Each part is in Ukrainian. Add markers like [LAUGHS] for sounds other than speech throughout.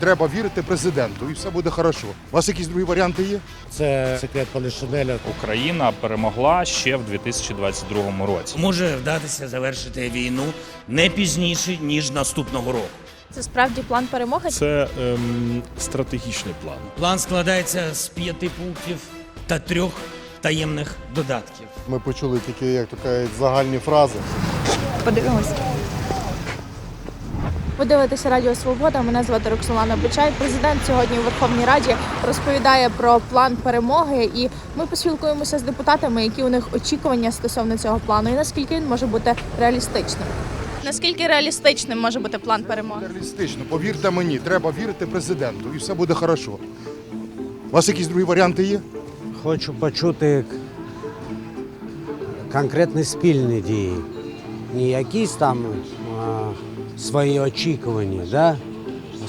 Треба вірити президенту, і все буде хорошо. У вас якісь другі варіанти є? Це секрет Полішинеля. Україна перемогла ще в 2022 році. може вдатися завершити війну не пізніше ніж наступного року. Це справді план перемоги. Це ем, стратегічний план. План складається з п'яти пунктів та трьох таємних додатків. Ми почули тільки як то кажуть, загальні фрази. Подивимось. Ви дивитеся Радіо Свобода. Мене звати Роксолана Бичай. Президент сьогодні у Верховній Раді розповідає про план перемоги, і ми поспілкуємося з депутатами, які у них очікування стосовно цього плану, і наскільки він може бути реалістичним. Наскільки реалістичним може бути план перемоги? Реалістично, повірте мені, треба вірити президенту, і все буде хорошо. У вас якісь другі варіанти є? Хочу почути конкретні спільні дії. Не якісь там а, свої очікування, да?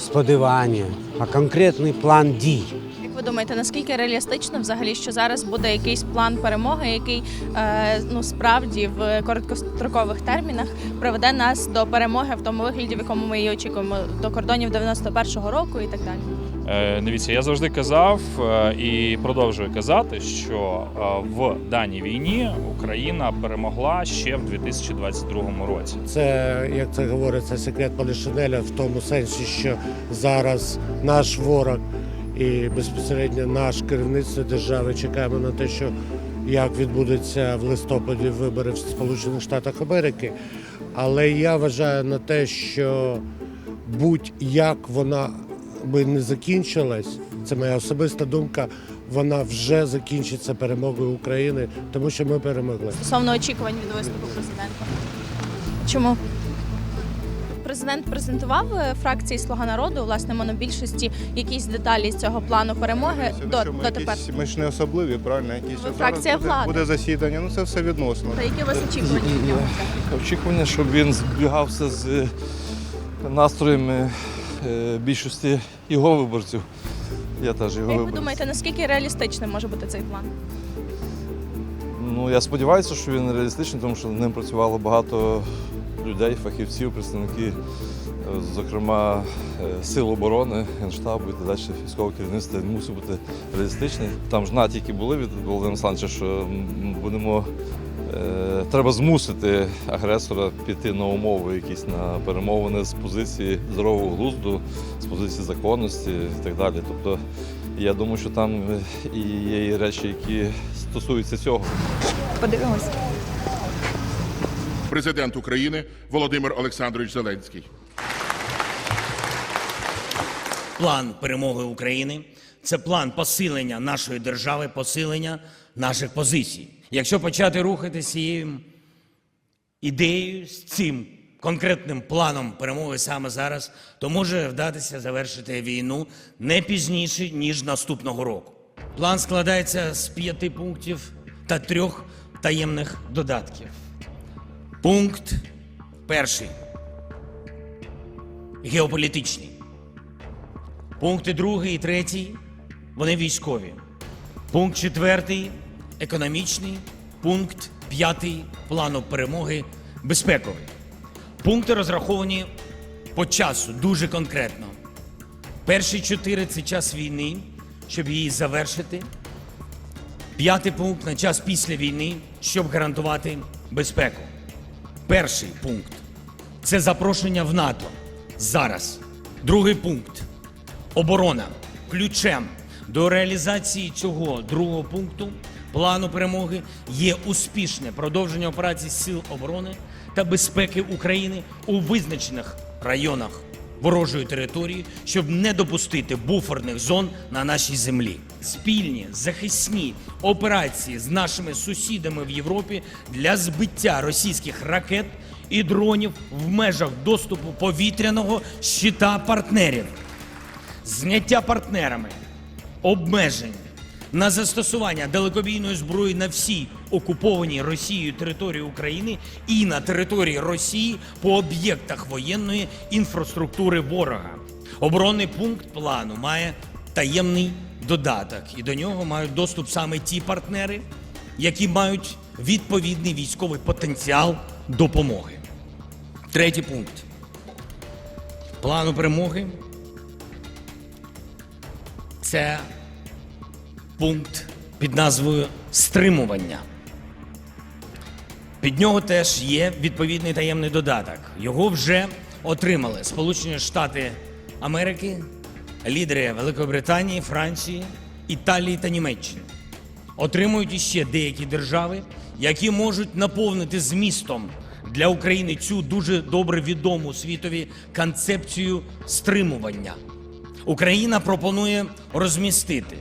сподівання, а конкретний план дій. Як ви думаєте, наскільки реалістично взагалі, що зараз буде якийсь план перемоги, який е, ну справді в короткострокових термінах приведе нас до перемоги в тому вигляді, в якому ми її очікуємо, до кордонів 91-го року і так далі? Е, Дивіться, я завжди казав е, і продовжую казати, що е, в даній війні Україна перемогла ще в 2022 році. Це, як це говориться, секрет Полішинеля в тому сенсі, що зараз наш ворог і безпосередньо наш керівництво держави чекаємо на те, що як відбудуться в листопаді вибори в Сполучених Штатах Америки. Але я вважаю на те, що будь-як вона би не закінчилась, це моя особиста думка. Вона вже закінчиться перемогою України, тому що ми перемогли. стосовно очікувань від виступу президента. Чому? Президент презентував е, фракції Слуга народу, власне, монобільшості, якісь деталі з цього плану перемоги до, Що ми дотепер. якісь- Ми ж не особливі, правильно? Якісь Ви фракція буде, влади. буде засідання, ну це все відносно. Та які у вас очікування від нього? Очікування, щоб він збігався з е, настроями більшості його виборців. Я теж його Як ви виборець. думаєте, наскільки реалістичним може бути цей план? Ну, я сподіваюся, що він реалістичний, тому що над ним працювало багато людей, фахівців, представники, е, зокрема, е, Сил оборони, Генштабу і так далі, військового керівництва. Він мусить бути реалістичний. Там ж натяки були від Володимира Олександровича, що будемо. Е, Треба змусити агресора піти на умови, якісь на перемовини з позиції здорового глузду, з позиції законності і так далі. Тобто я думаю, що там е, і є і речі, які стосуються цього. Подивимось. Президент України Володимир Олександрович Зеленський. План перемоги України це план посилення нашої держави, посилення наших позицій. Якщо почати рухатися цією ідеєю, з цим конкретним планом перемоги саме зараз, то може вдатися завершити війну не пізніше, ніж наступного року. План складається з п'яти пунктів та трьох таємних додатків. Пункт перший геополітичний. Пункти другий і третій вони військові. Пункт четвертий економічний. Пункт п'ятий плану перемоги безпековий. Пункти розраховані по часу дуже конкретно. Перші чотири це час війни, щоб її завершити. П'ятий пункт на час після війни, щоб гарантувати безпеку. Перший пункт це запрошення в НАТО зараз. Другий пункт оборона ключем до реалізації цього другого пункту плану перемоги є успішне продовження операцій Сил оборони та безпеки України у визначених районах ворожої території, щоб не допустити буферних зон на нашій землі. Спільні захисні операції з нашими сусідами в Європі для збиття російських ракет і дронів в межах доступу повітряного щита партнерів зняття партнерами обмежень на застосування далекобійної зброї на всій окупованій Росією території України і на території Росії по об'єктах воєнної інфраструктури ворога. Оборонний пункт плану має таємний додаток, і до нього мають доступ саме ті партнери, які мають відповідний військовий потенціал допомоги. Третій пункт плану перемоги це пункт під назвою Стримування. Під нього теж є відповідний таємний додаток. Його вже отримали Сполучені Штати Америки, лідери Великої Британії, Франції, Італії та Німеччини. Отримують іще деякі держави, які можуть наповнити змістом для України цю дуже добре відому світові концепцію стримування. Україна пропонує розмістити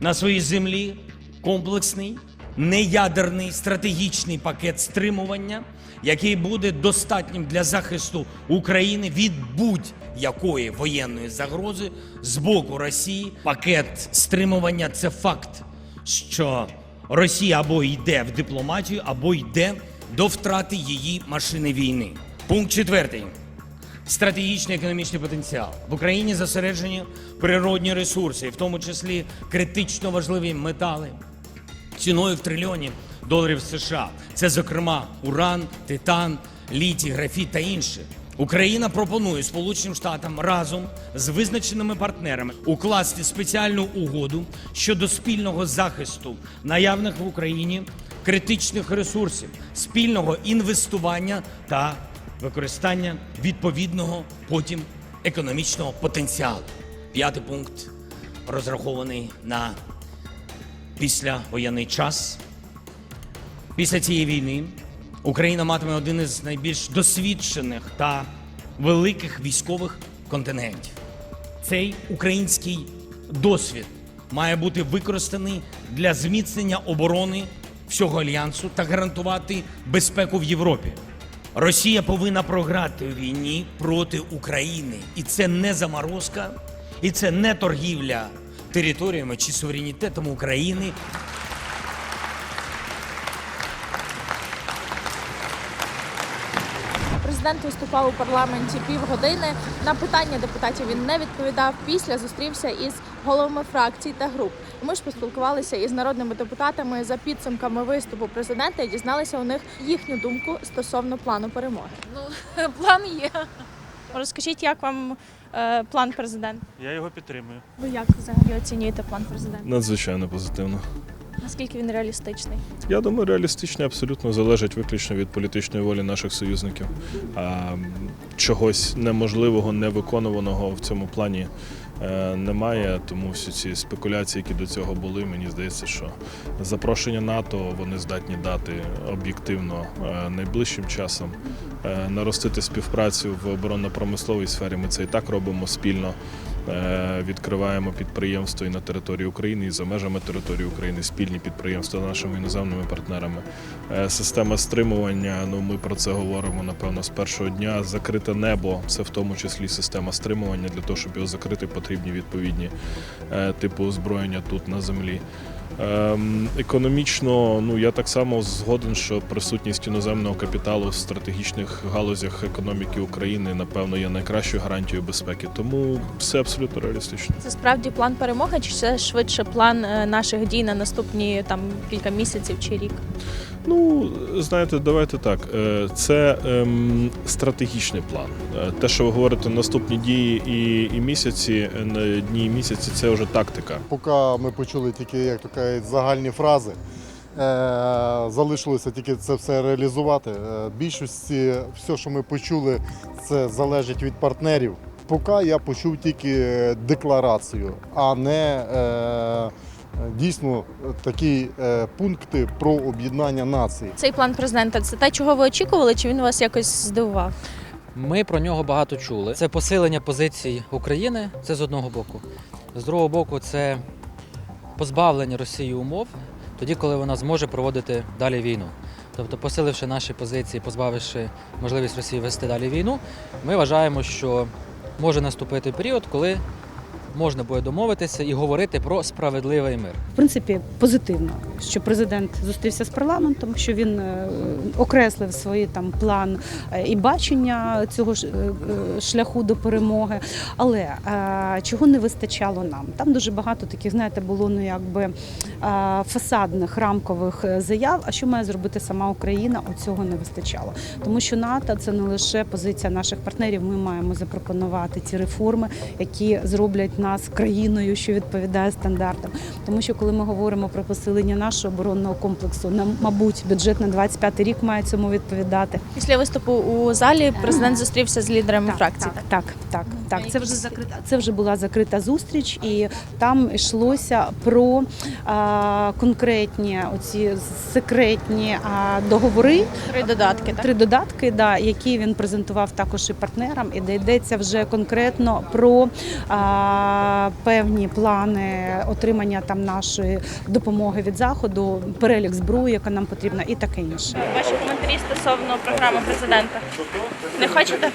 на своїй землі комплексний неядерний стратегічний пакет стримування, який буде достатнім для захисту України від будь-якої воєнної загрози з боку Росії. Пакет стримування це факт, що Росія або йде в дипломатію, або йде до втрати її машини війни. Пункт четвертий. Стратегічний економічний потенціал в Україні зосереджені природні ресурси, в тому числі критично важливі метали ціною в трильйоні доларів США. Це, зокрема, уран, титан, літій, графіт та інше. Україна пропонує Сполученим Штатам разом з визначеними партнерами укласти спеціальну угоду щодо спільного захисту наявних в Україні критичних ресурсів, спільного інвестування та використання відповідного потім економічного потенціалу. П'ятий пункт розрахований на післявоєнний час. Після цієї війни Україна матиме один із найбільш досвідчених та великих військових контингентів. Цей український досвід має бути використаний для зміцнення оборони всього альянсу та гарантувати безпеку в Європі. Росія повинна програти у війні проти України, і це не заморозка, і це не торгівля територіями чи суверенітетом України. Президент виступав у парламенті півгодини. На питання депутатів він не відповідав. Після зустрівся із головами фракцій та груп. Ми ж поспілкувалися із народними депутатами за підсумками виступу президента і дізналися у них їхню думку стосовно плану перемоги. Ну, [LAUGHS] план є. Розкажіть, як вам е, план президента? Я його підтримую. Ви як взагалі оцінюєте план президента? Надзвичайно позитивно. Наскільки він реалістичний? Я думаю, реалістичні абсолютно залежать виключно від політичної волі наших союзників. А чогось неможливого, невиконуваного в цьому плані е, немає. Тому всі ці спекуляції, які до цього були, мені здається, що запрошення НАТО вони здатні дати об'єктивно е, найближчим часом. Е, Наростити співпрацю в оборонно-промисловій сфері. Ми це і так робимо спільно. Е, Відкриваємо підприємства і на території України, і за межами території України, спільні підприємства з нашими іноземними партнерами. Е, Система стримування. Ну ми про це говоримо напевно з першого дня. Закрите небо це в тому числі система стримування. Для того, щоб його закрити, потрібні відповідні е, типи озброєння тут на землі. Ем, Економічно, ну я так само згоден, що присутність іноземного капіталу в стратегічних галузях економіки України напевно є найкращою гарантією безпеки. Тому все абсолютно реалістично. Це справді план перемоги, чи це швидше план е, наших дій на наступні там кілька місяців чи рік? Ну, знаєте, давайте так. е, Це ем, стратегічний план. Е, Те, що ви говорите, наступні дії і, і місяці, е, дні і місяці, це вже тактика. Поки ми почули тільки, як кажуть, загальні фрази, залишилося тільки це все реалізувати. Більшості, все, що ми почули, це залежить від партнерів. Поки я почув тільки декларацію, а не дійсно такі е, пункти про об'єднання націй. Цей план президента це те, чого ви очікували, чи він вас якось здивував? Ми про нього багато чули. Це посилення позицій України, це з одного боку. З другого боку, це позбавлення Росії умов тоді, коли вона зможе проводити далі війну. Тобто, посиливши наші позиції, позбавивши можливість Росії вести далі війну, ми вважаємо, що може наступити період, коли можна буде домовитися і говорити про справедливий мир. В принципі, позитивно, що президент зустрівся з парламентом, що він е, окреслив свій там план е, і бачення цього ж, е, шляху до перемоги. Але чого не вистачало нам? Там дуже багато таких, знаєте, було ну якби фасадних рамкових заяв. А що має зробити сама Україна? Оцього не вистачало. Тому що НАТО це не лише позиція наших партнерів. Ми маємо запропонувати ті реформи, які зроблять нас країною, що відповідає стандартам. Тому що коли ми говоримо про посилення нашого оборонного комплексу, нам, мабуть, бюджет на 25 рік має цьому відповідати. Після виступу у залі президент зустрівся з лідерами фракцій. Так, так, так, так. Це вже закрита. Це вже була закрита зустріч, і там йшлося про а, конкретні оці секретні а, договори. Три додатки. Так? Три додатки, да, які він презентував також і партнерам, і де йдеться вже конкретно про а, певні плани отримання там нашої допомоги від заходу, перелік зброї, яка нам потрібна, і таке інше. Ваші коментарі стосовно програми президента. Не хочете?